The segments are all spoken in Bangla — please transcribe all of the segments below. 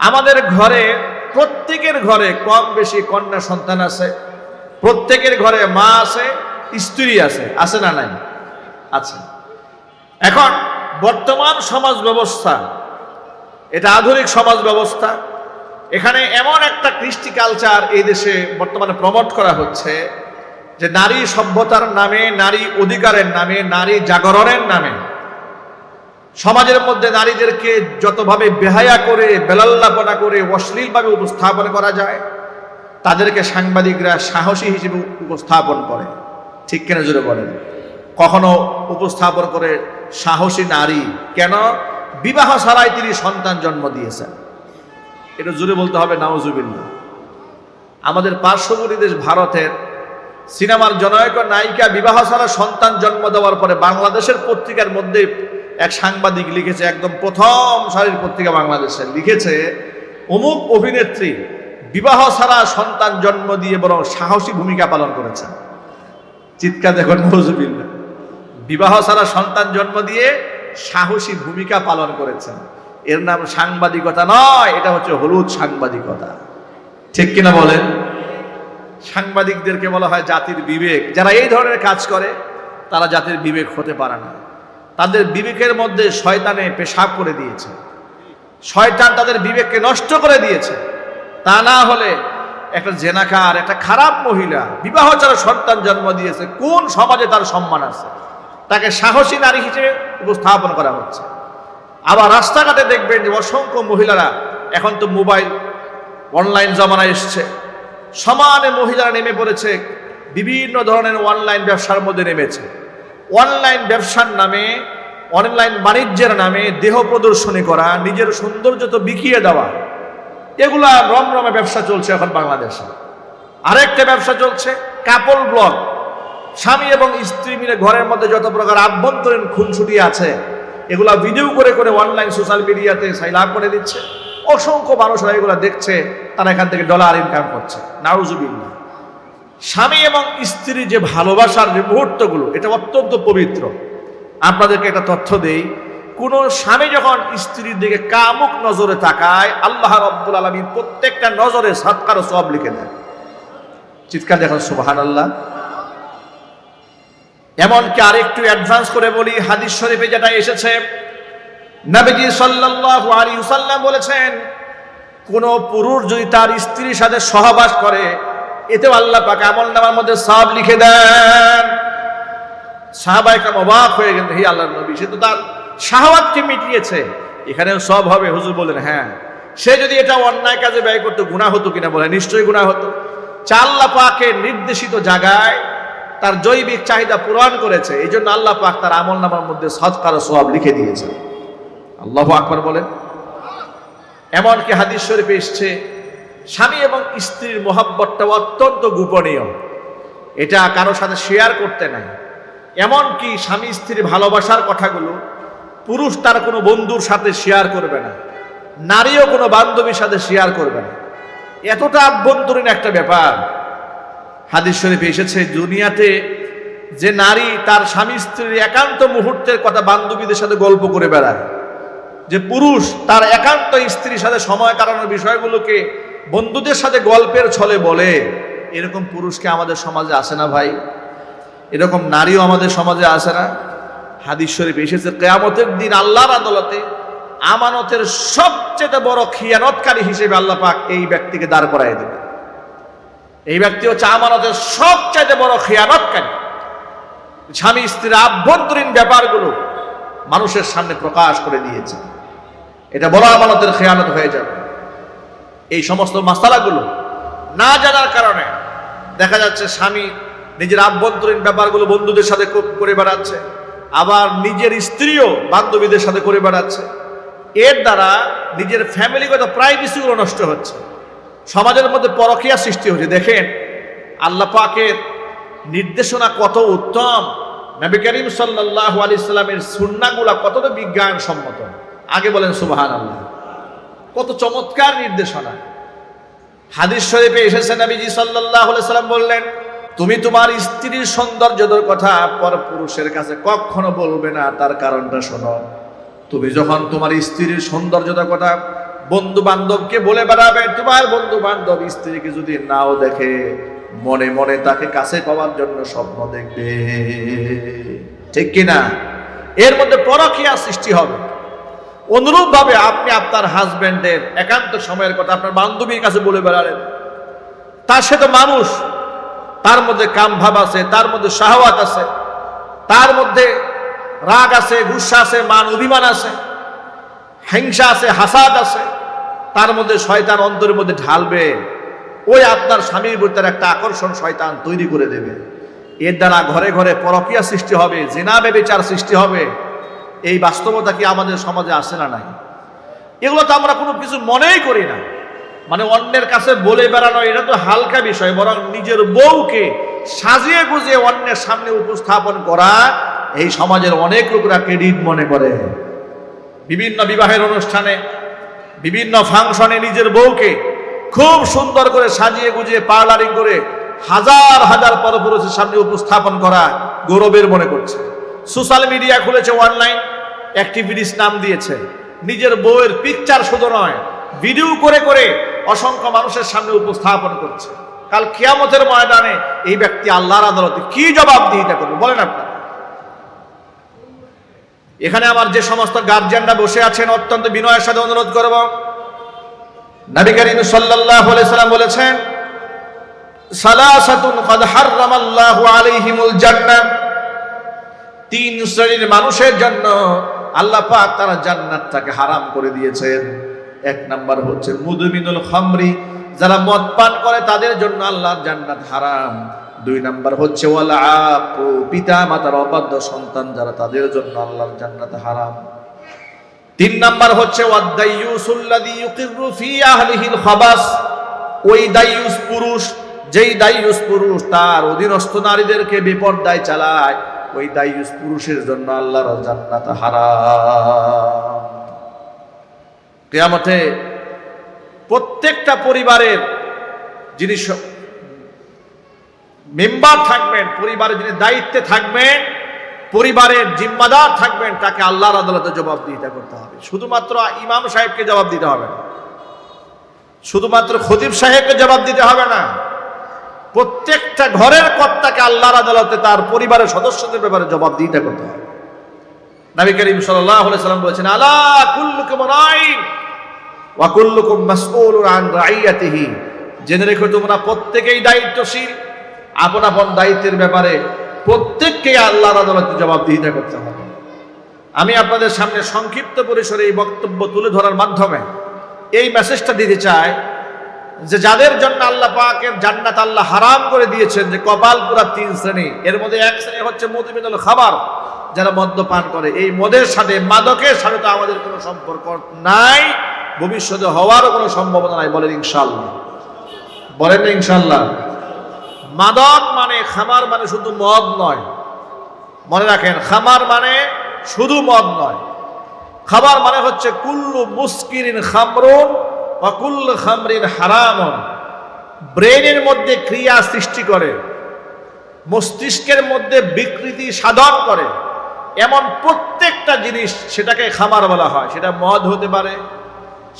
আমাদের ঘরে, প্রত্যেকের ঘরে কম বেশি কন্যা সন্তান আছে, প্রত্যেকের ঘরে মা আছে, স্ত্রী আছে আছে না নাই? আছে। এখন বর্তমান সমাজ ব্যবস্থা, এটা আধুনিক সমাজ ব্যবস্থা, এখানে এমন একটা কৃষ্টি কালচার এই দেশে বর্তমানে প্রমোট করা হচ্ছে যে নারী সভ্যতার নামে, নারী অধিকারের নামে, নারী জাগরণের নামে সমাজের মধ্যে নারীদেরকে যতভাবে বেহায়া করে, বেলাল্লাপনা করে, অশ্লীলভাবে উপস্থাপন করা যায়, তাদেরকে সাংবাদিকরা সাহসী হিসেবে উপস্থাপন করে। ঠিক কেন জুড়ে বলেন? কখনো উপস্থাপন করে সাহসী নারী, কেন? বিবাহ ছাড়াই তিনি সন্তান জন্ম দিয়েছেন। এটা জুড়ে বলতে হবে নাওজুবিল্লা আমাদের পার্শ্ববর্তী দেশ ভারতের সিনেমার জনৈক নায়িকা বিবাহ ছাড়া সন্তান জন্ম দেওয়ার পরে বাংলাদেশের পত্রিকার মধ্যে এক সাংবাদিক লিখেছে, একদম প্রথম সারির পত্রিকা বাংলাদেশের, লিখেছে, অমুক অভিনেত্রী বিবাহ ছাড়া সন্তান জন্ম দিয়ে বরং সাহসী ভূমিকা পালন করেছেন। চিৎকার দেখুন নজুবিল্লা বিবাহ ছাড়া সন্তান জন্ম দিয়ে সাহসী ভূমিকা পালন করেছেন। এর নাম সাংবাদিকতা নয়, এটা হচ্ছে হলুদ সাংবাদিকতা। ঠিক কিনা বলেন? সাংবাদিকদেরকে বলা হয় জাতির বিবেক। যারা এই ধরনের কাজ করে, তারা জাতির বিবেক হতে পারে না। তাদের বিবেকের মধ্যে শয়তানে পেশাব করে দিয়েছে। শয়তান তাদের বিবেককে নষ্ট করে দিয়েছে। তা না হলে একটা জেনাকার, একটা খারাপ মহিলা বিবাহ ছাড়া সন্তান জন্ম দিয়েছে, কোন সমাজে তার সম্মান আছে? তাকে সাহসী নারী হিসেবে উপস্থাপন করা হচ্ছে। আবার রাস্তাঘাটে দেখবেন যে অসংখ্য মহিলারা এখন তো মোবাইল, অনলাইন জমানা এসছে। সমানে মহিলারা নেমে পড়েছে, বিভিন্ন ধরনের অনলাইন ব্যবসার মধ্যে নেমেছে। অনলাইন ব্যবসার নামে অনলাইন বাণিজ্যের নামে দেহ প্রদর্শনী করা, নিজের সৌন্দর্য তো বিকিয়ে দেওয়া, এগুলা রমরমে ব্যবসা চলছে এখন বাংলাদেশে। আরেকটা ব্যবসা চলছে কাপল ব্লগ স্বামী এবং স্ত্রী মিলে ঘরের মধ্যে যত প্রকার আভ্যন্তরীণ খুনসুটি আছে, এগুলা ভিডিও করে করে অনলাইন সোশ্যাল মিডিয়াতে সাইলাভ করে দিচ্ছে। অসংখ্য মানুষরা এগুলো দেখছে, তারা এখান থেকে ডলার ইনকাম করছে। নাউজুবিল্লা স্বামী এবং স্ত্রী যে ভালোবাসার যে মুহূর্তগুলো, এটা অত্যন্ত পবিত্র। আপনাদেরকে একটা তথ্য দেই, কোন স্বামী যখন স্ত্রীর দিকে কামুক নজরে তাকায়, আল্লাহ রব্বুল আলমী প্রত্যেকটা নজরে সৎকার সব লিখে দেয় চিৎকার দেখুন সুবাহান আল্লাহ এমনকি আরেকটু অ্যাডভান্স করে বলি, হাদিস শরীফে যেটা এসেছে, নবীজি সাল্লাল্লাহু আলাইহি ওয়াসাল্লাম বলেছেন, কোন পুরুষ যদি তার স্ত্রীর সাথে সহবাস করে এতেও আল্লাহ পাক আমল নামার মধ্যে সব লিখে দেন। সাহাবা একদম অবাক হয়ে গেলেন, হে আল্লাহর নবী, সে তো তার শাহওয়াতকে মিটিয়েছে। এখানেও সব হবে, হুজুর বলেন হ্যাঁ। সে যদি এটা অন্যায় কাজে ব্যয় করতো, গুনাহ হতো কিনা বলে? নিশ্চয়ই গুণা হতো। চাল্লা পাকে নির্দেশিত জায়গায় তার জৈবিক চাহিদা পূরণ করেছে এই জন্য আল্লাহ পাক তার আমল নামার মধ্যে সৎকার সব লিখে দিয়েছে। আল্লাহ আকবর বলেন। এমনকি হাদিস শরীফে এসছে স্বামী এবং স্ত্রীর মোহাব্বতটা অত্যন্ত গোপনীয়। এটা কারোর সাথে শেয়ার করতে নাই। এমনকি স্বামী স্ত্রীর ভালোবাসার কথাগুলো পুরুষ তার কোনো বন্ধুর সাথে শেয়ার করবে না। নারীও কোনো বান্ধবীর সাথে শেয়ার করবে না। এতটা আভ্যন্তরীণ একটা ব্যাপার। হাদিস শরীফে এসেছে, দুনিয়াতে যে নারী তার স্বামী স্ত্রীর একান্ত মুহূর্তের কথা বান্ধবীদের সাথে গল্প করে বেড়ায়। যে পুরুষ তার একান্ত স্ত্রীর সাথে সময় কাটানোর বিষয়গুলোকে বন্ধুদের সাথে গল্পের ছলে বলে, এরকম পুরুষকে আমাদের সমাজে আসে না ভাই। এরকম নারীও আমাদের সমাজে আসে না। হাদিস শরীফ এসেছে, কেয়ামতের দিন আল্লাহর আদালতে আমানতের সবচেয়ে বড় খিয়ানতকারী হিসেবে আল্লাহ পাক এই ব্যক্তিকে দাঁড় করাই দেবে এই ব্যক্তি হচ্ছে আমানতের সবচাইতে বড় খেয়ানতকারী। স্বামী, স্ত্রীর আভ্যন্তরীণ ব্যাপারগুলো মানুষের সামনে প্রকাশ করে দিয়েছে। এটা বড় আমানতের খেয়ানত হয়ে যাবে। এই সমস্ত মাসালাগুলো না জানার কারণে দেখা যাচ্ছে স্বামী নিজের আভ্যন্তরীণ ব্যাপারগুলো বন্ধুদের সাথে করে বেড়াচ্ছে, আবার নিজের স্ত্রীও বান্ধবীদের সাথে করে বেড়াচ্ছে। এর দ্বারা নিজের ফ্যামিলিগত প্রাইভেসিগুলো নষ্ট হচ্ছে। সমাজের মধ্যে পরকীয়া সৃষ্টি হচ্ছে। দেখেন, আল্লাহ পাকের নির্দেশনা কত উত্তম। নবী করিম সাল্লাহ আলি ইসলামের সুন্নাগুলা কতটা বিজ্ঞান সম্মত আগে বলেন সুবাহান আল্লাহ কত চমৎকার নির্দেশনা। হাদিস শরীফে এসেছে নবীজি সাল্লাহ সাল্লাম বললেন, তুমি তোমার স্ত্রীর সৌন্দর্যদের কথা পর পুরুষের কাছে কখনো বলবে না। তার কারণটা শোনো, তুমি যখন তোমার স্ত্রীর সৌন্দর্যতার কথা বন্ধু বান্ধবকে বলে বেড়াবে, তোমার বন্ধু বান্ধব স্ত্রীকে যদি নাও দেখে, মনে মনে তাকে কাছে পাওয়ার জন্য স্বপ্ন দেখবে। ঠিক কিনা? এর মধ্যে পরকিয়া সৃষ্টি হবে। অনুরূপ ভাবে আপনি আপনার হাজবেন্ডের একান্ত সময়ের কথা আপনার বান্ধবীর কাছে বলে বেড়ালেন। তার সে তো মানুষ। তার মধ্যে কাম ভাব আছে, তার মধ্যে শাহওয়াত আছে, তার মধ্যে রাগ আছে, গুসা আছে, মান অভিমান আছে, হিংসা আছে, হাসাদ আছে, তার মধ্যে শয়তান অন্তরের মধ্যে ঢালবে। ওই আপনার স্বামীর প্রতি তার একটা আকর্ষণ শয়তান তৈরি করে দেবে। এর দ্বারা ঘরে ঘরে পরকীয়া সৃষ্টি হবে, জেনা বেবিচার সৃষ্টি হবে। এই বাস্তবতা কি আমাদের সমাজে আসে না নাই? এগুলো তো আমরা কোনো কিছু মনেই করি না। মানে অন্যের কাছে বলে বেড়ানো, এটা তো হালকা বিষয়, বরং নিজের বউকে সাজিয়ে গুজিয়ে অন্যের সামনে উপস্থাপন করা, এই সমাজের অনেক লোকরা ক্রেডিট মনে করে। বিভিন্ন বিবাহের অনুষ্ঠানে, বিভিন্ন ফাংশনে নিজের বউকে খুব সুন্দর করে সাজিয়ে গুজিয়ে পার্লারিং করে হাজার হাজার পরপুরুষের সামনে উপস্থাপন করা গৌরবের মনে করছে। সোশ্যাল মিডিয়া খুলেছে অনলাইন অ্যাক্টিভিটিস নাম দিয়েছে। নিজের বউয়ের পিকচার শুধু নয় ভিডিও করে করে অসংখ্য মানুষের সামনে উপস্থাপন করছে। কাল কিয়ামতের ময়দানে এই ব্যক্তি আল্লাহর আদালতে কি জবাবদিহিতা করবে বলেন আপনারা। এখানে আমার যে সমস্ত গার্জিয়ানরা বসে আছেন, অত্যন্ত বিনয়ের সাথে অনুরোধ করব। নবী করিম সাল্লাল্লাহু আলাইহি সাল্লাম বলেছেন, সালাসাতুন কদ হাররামাল্লাহু আলাইহিমুল জান্নাহ। তিন শ্রেণির মানুষের জন্য আল্লাহ পাক তারা জান্নাতটাকে হারাম করে দিয়েছেন। এক নাম্বার হচ্ছে মুদমিনুল খামরি, যারা মদ পান করে তাদের জন্য আল্লাহর জান্নাত হারাম। দুই নাম্বার হচ্ছে ওয়াল আকু পিতা মাতার অবাধ্য সন্তান যারা তাদের জন্য আল্লাহর জান্নাত হারাম। তিন নাম্বার হচ্ছে ওয়াদ্দাইয়ুসুল্লাযী ইউকিরু ফি আহলিহিল খাবাস, ওই দাইয়ুস পুরুষ, যেই দাইয়ুস পুরুষ তার অধীনস্থ নারীদেরকে বিপর্দায় চালায় ওই দাইয়ুস পুরুষের জন্য আল্লাহর জান্নাত হারাম। কিয়ামতে প্রত্যেকটা পরিবারের যিনি মেম্বার থাকবেন, পরিবারের যিনি দায়িত্বে থাকবেন, পরিবারের জিম্মাদার থাকবেন, তাকে আল্লাহর আদালতে জবাবদিহিতা করতে হবে। শুধুমাত্র ইমাম সাহেবকে জবাব দিতে হবে না। শুধুমাত্র খতিব সাহেবকে জবাব দিতে হবে না। প্রত্যেকটা ঘরের কর্তাকে আল্লাহর আদালতে তার পরিবারের সদস্যদের ব্যাপারে জবাব জবাবদিহিতা করতে হবে নবী করিম আলাইহি সাল্লাম বলেছেন, আলা কুল্লুকুম রাইন ওয়া কুল্লুকুম মাসউলুন আন রাইয়াতিহি। জেনে রেখো তোমরা প্রত্যেকেই দায়িত্বশীল। আপন আপন দায়িত্বের ব্যাপারে প্রত্যেককে আল্লাহর আদালতে জবাব জবাবদিহিতা করতে হবে। আমি আপনাদের সামনে সংক্ষিপ্ত পরিসরে এই বক্তব্য তুলে ধরার মাধ্যমে এই মেসেজটা দিতে চাই যে যাদের জন্য আল্লাহ পাকের জান্নাত আল্লাহ হারাম করে দিয়েছেন, যে কপাল পুরা তিন শ্রেণি, এর মধ্যে এক শ্রেণি হচ্ছে মধুমিদল খাবার, যারা মদ্যপান করে। এই মদের সাথে, মাদকের সাথে তো আমাদের কোনো সম্পর্ক নাই, ভবিষ্যতে হওয়ারও কোনো সম্ভাবনা নাই, বলেন ইনশাল্লাহ বলেন ইনশাল্লাহ মাদক মানে খামার মানে শুধু মদ নয়। মনে রাখেন, খামার মানে শুধু মদ নয়। খাবার মানে হচ্ছে কুল্লু মুস্কিরিন খামরুন বা কুল্লু খামরিন হারামন। ব্রেনের মধ্যে ক্রিয়া সৃষ্টি করে, মস্তিষ্কের মধ্যে বিকৃতি সাধন করে। এমন প্রত্যেকটা জিনিস সেটাকে খামার বলা হয়। সেটা মদ হতে পারে,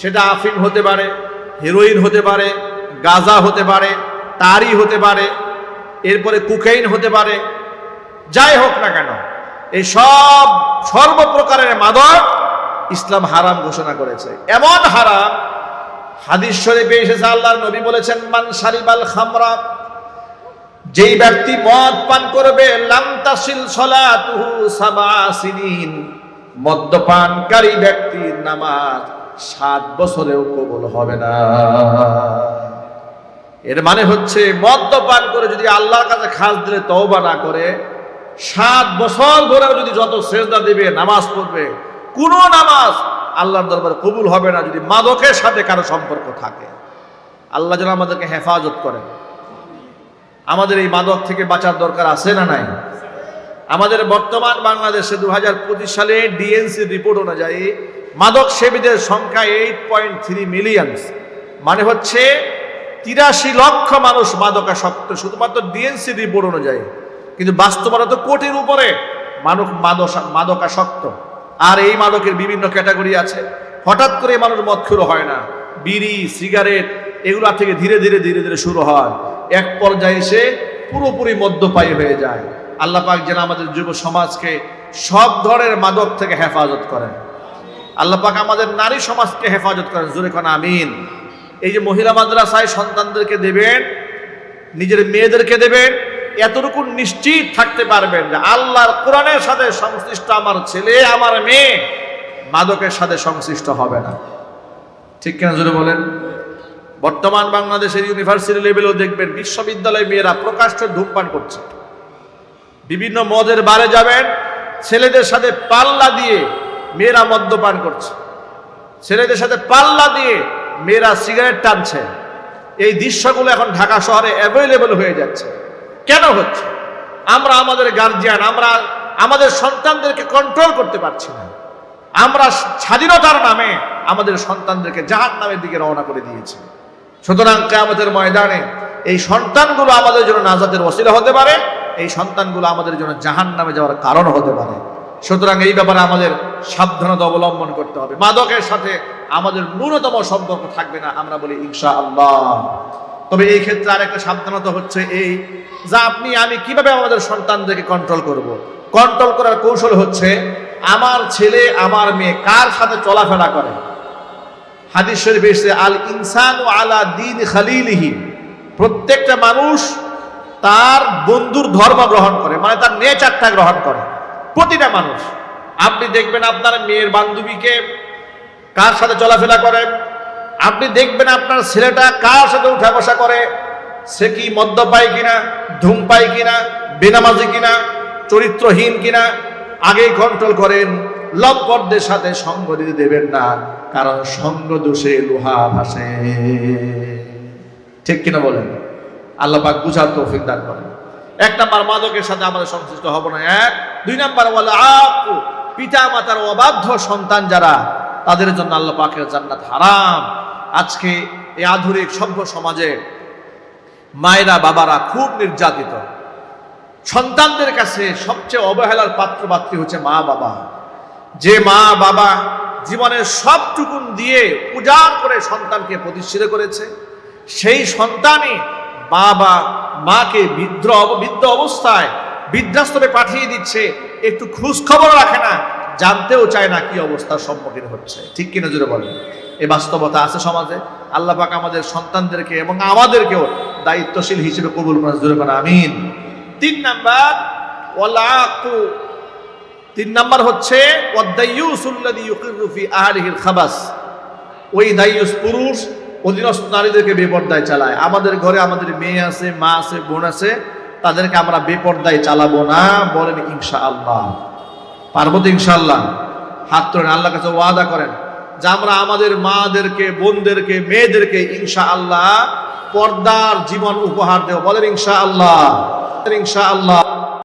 সেটা আফিম হতে পারে, হেরোইন হতে পারে, গাজা হতে পারে, তারি হতে পারে, এরপরে কুকাইন হতে পারে, যাই হোক না কেন, এই সব সর্বপ্রকারের মাদক ইসলাম হারাম ঘোষণা করেছে। এমন হারাম হাদিস শরীফে এসেছে, আল্লাহর নবী বলেছেন, মান সারিবাল খামরা যেই ব্যক্তি মদ পান করবে, লাম তাসিল সলাতুহু সাবা সিনিন। মদ্যপানকারী ব্যক্তির নামাজ সাত বছরেও কবুল হবে না। এর মানে হচ্ছে, মদ্যপান করে যদি আল্লাহর কাছে খাস দিলে তওবা না করে, সাত বছর ধরেও যদি যত সেজদা দিবে, নামাজ পড়বে, কোনো নামাজ আল্লাহর দরবারে কবুল হবে না যদি মাদকের সাথে কারও সম্পর্ক থাকে। আল্লাহ যেন আমাদেরকে হেফাজত করেন। আমাদের এই মাদক থেকে বাঁচার দরকার আছে না নাই? আমাদের বর্তমান বাংলাদেশে দু হাজার পঁচিশ সালে ডিএনসি রিপোর্ট অনুযায়ী মাদক সেবীদের সংখ্যা এইট পয়েন্ট থ্রি মিলিয়নস মানে হচ্ছে তিরাশি লক্ষ মানুষ মাদকাসক্ত শুধুমাত্র ডিএনসি রিপোর্ট অনুযায়ী। কিন্তু বাস্তবতা তো কোটির উপরে। মানুষ মাদক মাদকাসক্ত। আর এই মাদকের বিভিন্ন ক্যাটাগরি আছে। হঠাৎ করে মানুষ মদ শুরু হয় না। বিড়ি, সিগারেট, এগুলা থেকে ধীরে ধীরে ধীরে ধীরে শুরু হয়। এক পর্যায়ে এসে পুরোপুরি মদ্যপায়ী হয়ে যায়। আল্লাহ পাক যেন আমাদের যুব সমাজকে সব ধরনের মাদক থেকে হেফাজত করেন। আল্লাহ পাক আমাদের নারী সমাজকে হেফাজত করেন। জোরে কোন আমিন। এই যে মহিলা মাদ্রাসায় সন্তানদেরকে দেবেন, নিজের মেয়েদেরকে দেবেন এতটুকু নিশ্চিত থাকতে পারবেন যে আল্লাহর কোরআনের সাথে সংশ্লিষ্ট আমার ছেলে, আমার মেয়ে মাদকের সাথে সংশ্লিষ্ট হবে না। ঠিক কেন জোরে বলেন? বর্তমান বাংলাদেশের ইউনিভার্সিটি লেভেলেও দেখবেন বিশ্ববিদ্যালয় মেয়েরা প্রকাশ্য ধূমপান করছে। বিভিন্ন মদের বারে যাবেন, ছেলেদের সাথে পাল্লা দিয়ে মেয়েরা মদ্যপান করছে। ছেলেদের সাথে পাল্লা দিয়ে মেয়েরা সিগারেট টানছে। এই দৃশ্যগুলো এখন ঢাকা শহরে অ্যাভেলেবল হয়ে যাচ্ছে। কেন হচ্ছে? আমরা আমাদের গার্জিয়ান আমরা আমাদের সন্তানদেরকে কন্ট্রোল করতে পারছি না। আমরা স্বাধীনতার নামে আমাদের সন্তানদেরকে জাহান নামের দিকে রওনা করে দিয়েছি। সুতরাং কেয়ামতের ময়দানে এই সন্তানগুলো আমাদের জন্য নাজাতের ওসিলা হতে পারে, এই সন্তানগুলো আমাদের জন্য জাহান নামে যাওয়ার কারণ হতে পারে। সুতরাং এই ব্যাপারে আমাদের সাবধানতা অবলম্বন করতে হবে। মাদকের সাথে আমাদের ন্যূনতম সম্পর্ক থাকবে না, আমরা বলি ইনশা আল্লাহ তবে এই ক্ষেত্রে আরেকটা সাবধানতা হচ্ছে এই যা আপনি, আমি কীভাবে আমাদের সন্তানদেরকে কন্ট্রোল করব। কন্ট্রোল করার কৌশল হচ্ছে আমার ছেলে, আমার মেয়ে কার সাথে চলাফেরা করে? হাদিস শরীফ এসেছে, আল ইনসান ও আলা দিন খালিলিহি। প্রত্যেকটা মানুষ তার বন্ধুর ধর্ম গ্রহণ করে মানে তার নেচারটা গ্রহণ করে। প্রতিটা মানুষ। আপনি দেখবেন আপনার মেয়ের বান্ধবীকে কার সাথে চলাফেরা করে? আপনি দেখবেন আপনার ছেলেটা কার সাথে উঠা বসা করে? সে কি মদ্যপায় কিনা ধূমপাই কিনা, বেনামাজি কিনা, চরিত্রহীন কিনা? আগেই কন্ট্রোল করেন লম্পটদের সাথে সঙ্গ দিতে দেবেন না, কারণ সঙ্গ দোষে লোহা ভাসে। ঠিক কিনা বলেন? আল্লাহ পাক বুঝার তৌফিক দান করেন। এক নাম্বার মাদকের সাথে আমাদের সংশ্লিষ্ট হব না, এক। দুই নাম্বার বলে পিতা মাতার অবাধ্য সন্তান যারা, তাদের জন্য আল্লাহ পাকের জান্নাত হারাম। আজকে এই আধুনিক সভ্য সমাজে মায়েরা, বাবারা খুব নির্যাতিত। সন্তানদের কাছে সবচেয়ে অবহেলার পাত্র পাত্রী হচ্ছে মা, বাবা। যে মা, বাবা জীবনের সবটুকুন দিয়ে উজাড় করে সন্তানকে প্রতিষ্ঠিত করেছে, সেই সন্তানই বাবা মাকে বৃদ্ধ বৃদ্ধ অবস্থায় বৃদ্ধাশ্রমে পাঠিয়ে দিচ্ছে। একটু খোঁজ খবর রাখে না, জানতেও চায় না কি অবস্থার সম্মুখীন হচ্ছে। ঠিক কিনা জুড়ে বলেন? এই বাস্তবতা আছে সমাজে। আল্লাহ পাক আমাদের সন্তানদেরকে এবং আমাদেরকেও দায়িত্বশীল হিসেবে কবুল করেন আমিন। তিন নাম্বার ওয়ালাকু তিন নাম্বার হচ্ছে খাবাস। ওই দাইয়ুস পুরুষ অধীনস্থ নারীদেরকে বেপর্দায় চালায়। আমাদের ঘরে আমাদের মেয়ে আছে, মা আছে, বোন আছে, তাদেরকে আমরা বেপর্দায় চালাবো না বলেন ইনশা আল্লাহ পারব তো ইনশাআল্লাহ। হাত তোলেন আল্লাহ কাছে ওয়াদা করেন। যে আমরা আমাদের মাদেরকে, বোনদেরকে, মেয়েদেরকে ইনশা আল্লাহ পর্দার জীবন উপহার দেব। বলেন ইনশা আল্লাহ ইনশা আল্লাহ